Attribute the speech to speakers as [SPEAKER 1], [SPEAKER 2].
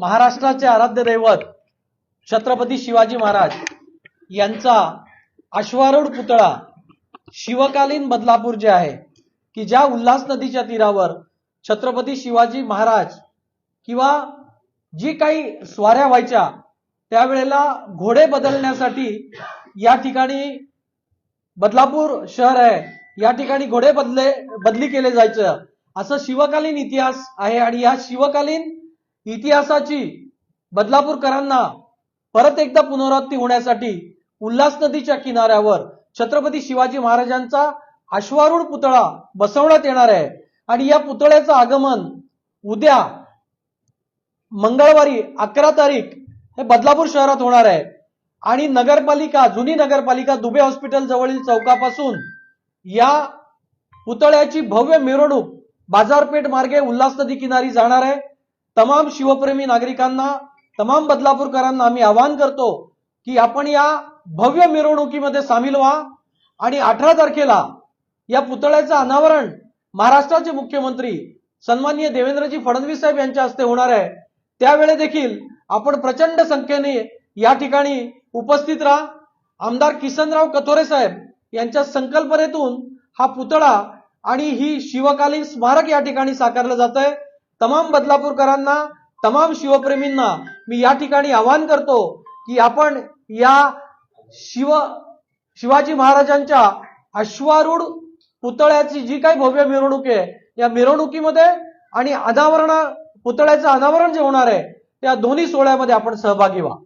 [SPEAKER 1] महाराष्ट्राचे आराध्य दैवत छत्रपती शिवाजी महाराज यांचा अश्वारूढ पुतळा शिवकालीन बदलापूर जे आहे की ज्या उल्हास नदीच्या तीरावर छत्रपती शिवाजी महाराज किंवा जी काही स्वाऱ्या व्हायच्या त्यावेळेला घोडे बदलण्यासाठी या ठिकाणी बदलापूर शहर आहे या ठिकाणी घोडे बदले बदली केले जायचं. असं शिवकालीन इतिहास आहे आणि या शिवकालीन इतिहासाची बदलापूरकरांना परत एकदा पुनरावृत्ती होण्यासाठी उल्हास नदीच्या किनाऱ्यावर छत्रपती शिवाजी महाराजांचा अश्वारूढ पुतळा बसवण्यात येणार आहे. आणि या पुतळ्याचं आगमन उद्या मंगळवारी अकरा तारीख हे बदलापूर शहरात होणार आहे. आणि नगरपालिका जुनी नगरपालिका दुबे हॉस्पिटल जवळील चौकापासून या पुतळ्याची भव्य मिरवणूक बाजारपेठ मार्गे उल्हास नदी किनारी जाणार आहे. तमाम शिवप्रेमी नागरिकांना तमाम बदलापूरकरांना आम्ही आवाहन करतो की आपण या भव्य मिरवणुकीमध्ये सामील व्हा आणि अठरा तारखेला या पुतळ्याचं अनावरण महाराष्ट्राचे मुख्यमंत्री सन्माननीय देवेंद्रजी फडणवीस साहेब यांच्या हस्ते होणार आहे. त्यावेळे देखील आपण प्रचंड संख्येने या ठिकाणी उपस्थित राहा. आमदार किसनराव कथोरे साहेब यांच्या संकल्पनेतून हा पुतळा आणि ही शिवकालीन स्मारक या ठिकाणी साकारलं जात आहे तमाम बदलापूरकरांना तमाम शिवप्रेमींना मी या ठिकाणी आवाहन करतो की आपण या शिव शिवाजी महाराजांच्या अश्वारूढ पुतळ्याची जी काही भव्य मिरवणूक आहे या मिरवणुकीमध्ये आणि अनावरण पुतळ्याचं अनावरण जे होणार आहे त्या दोन्ही सोहळ्यामध्ये आपण सहभागी व्हा.